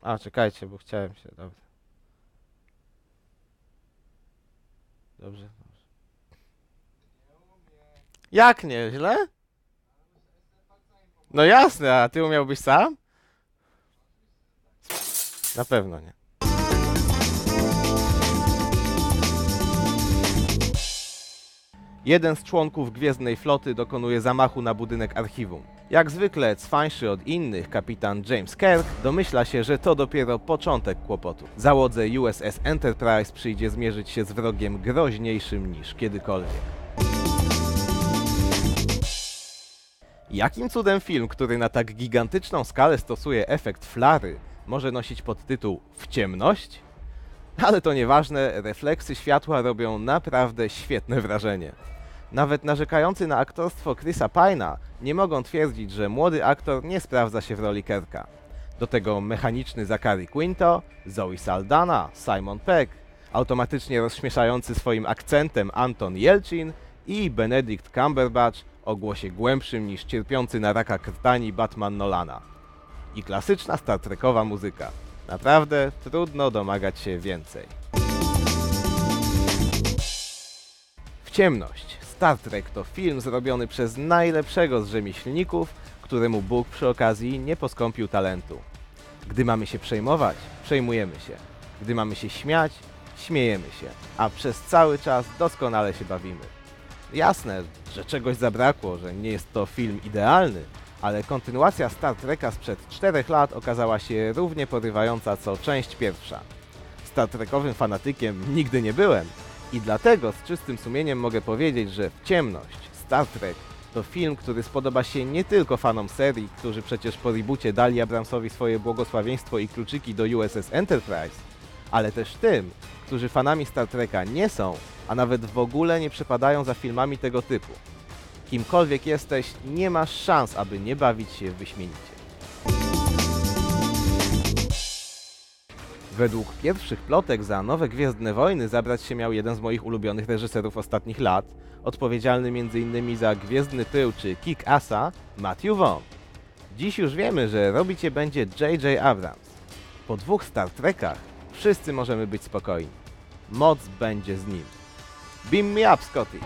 A, czekajcie, bo chciałem się. Dobrze, dobrze. Jak nie? Źle? No jasne, a ty umiałbyś sam? Na pewno nie. Jeden z członków Gwiezdnej Floty dokonuje zamachu na budynek archiwum. Jak zwykle, cwańszy od innych, kapitan James Kirk domyśla się, że to dopiero początek kłopotu. Załodze USS Enterprise przyjdzie zmierzyć się z wrogiem groźniejszym niż kiedykolwiek. Jakim cudem film, który na tak gigantyczną skalę stosuje efekt flary, może nosić podtytuł W ciemność? Ale to nieważne, refleksy światła robią naprawdę świetne wrażenie. Nawet narzekający na aktorstwo Chrisa Pine'a nie mogą twierdzić, że młody aktor nie sprawdza się w roli Kerka. Do tego mechaniczny Zachary Quinto, Zoe Saldana, Simon Peck, automatycznie rozśmieszający swoim akcentem Anton Yelchin i Benedict Cumberbatch o głosie głębszym niż cierpiący na raka krtani Batman Nolana. I klasyczna Star Trekowa muzyka. Naprawdę trudno domagać się więcej. W ciemność. Star Trek to film zrobiony przez najlepszego z rzemieślników, któremu Bóg przy okazji nie poskąpił talentu. Gdy mamy się przejmować, przejmujemy się. Gdy mamy się śmiać, śmiejemy się, a przez cały czas doskonale się bawimy. Jasne, że czegoś zabrakło, że nie jest to film idealny, ale kontynuacja Star Treka sprzed 4 lat okazała się równie porywająca co część pierwsza. Star Trekowym fanatykiem nigdy nie byłem i dlatego z czystym sumieniem mogę powiedzieć, że w ciemność Star Trek to film, który spodoba się nie tylko fanom serii, którzy przecież po reboocie dali Abramsowi swoje błogosławieństwo i kluczyki do USS Enterprise, ale też tym, którzy fanami Star Treka nie są, a nawet w ogóle nie przepadają za filmami tego typu. Kimkolwiek jesteś, nie masz szans, aby nie bawić się wyśmienicie. Według pierwszych plotek za nowe Gwiezdne Wojny zabrać się miał jeden z moich ulubionych reżyserów ostatnich lat, odpowiedzialny m.in. za Gwiezdny Pył czy Kick-Assa, Matthew Vaughn. Dziś już wiemy, że robić je będzie J.J. Abrams. Po dwóch Star Trekach wszyscy możemy być spokojni. Moc będzie z nim. Beam me up, Scotty!